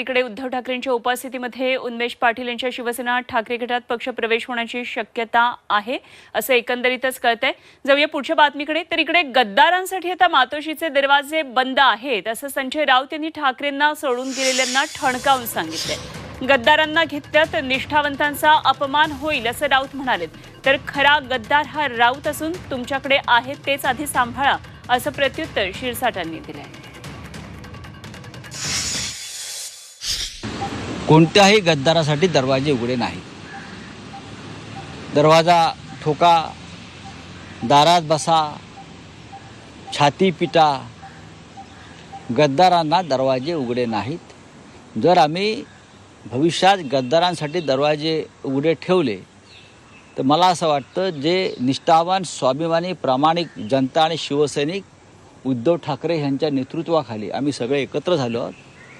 तर इकडे उद्धव ठाकरेंच्या उपस्थितीमध्ये उन्मेष पाटील यांच्या शिवसेना ठाकरे गटात पक्ष प्रवेश होण्याची शक्यता आहे असं एकंदरीतच कळतंय. जाऊया पुढच्या बातमीकडे. तर इकडे गद्दारांसाठी आता मातोश्रीचे दरवाजे बंद आहेत असं संजय राऊत यांनी ठाकरेंना सोडून गेलेल्यांना ठणकावून सांगितलंय. गद्दारांना घेतल्यात निष्ठावंतांचा अपमान होईल असं राऊत म्हणाले तर खरा गद्दार हा राऊत असून तुमच्याकडे आहे तेच आधी सांभाळा असं प्रत्युत्तर शिरसाटांनी दिलंय. कोणत्याही गद्दारासाठी दरवाजे उघडे नाही दरवाजा ठोका दारात बसा छाती पिटा गद्दारांना दरवाजे उघडे नाहीत. जर आम्ही भविष्यात गद्दारांसाठी दरवाजे उघडे ठेवले तर मला असं वाटतं जे निष्ठावान स्वाभिमानी प्रामाणिक जनता आणि शिवसैनिक उद्धव ठाकरे यांच्या नेतृत्वाखाली आम्ही सगळे एकत्र झालो आहोत.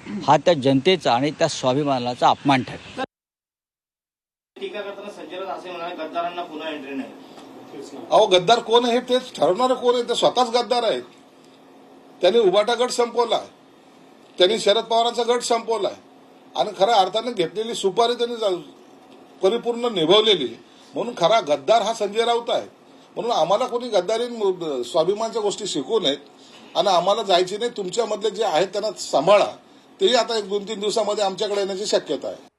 हा त्या जनतेचा आणि त्या स्वाभिमानाचा अपमान ठरेल. टीका करताना संजय राऊत असे म्हणाले गद्दारांना पुन्हा एंट्री नाही. अहो गद्दार कोण आहे तेच ठरवणारं कोण आहे? ते स्वतःच गद्दार आहेत. त्यांनी उबाटा गट संपवला. त्यांनी शरद पवारांचा गट संपवलाय आणि खऱ्या अर्थाने घेतलेली सुपारी त्यांनी जा- परिपूर्ण निभवलेली. म्हणून खरा गद्दार हा संजय राऊत आहे. म्हणून आम्हाला कोणी गद्दारी स्वाभिमानच्या गोष्टी शिकू नयेत. आणि आम्हाला जायची नाही. तुमच्यामधले जे आहेत त्यांना सांभाळा. तेही आता एक दोन तीन दिवसामध्ये आमच्याकडे येण्याची शक्यता आहे.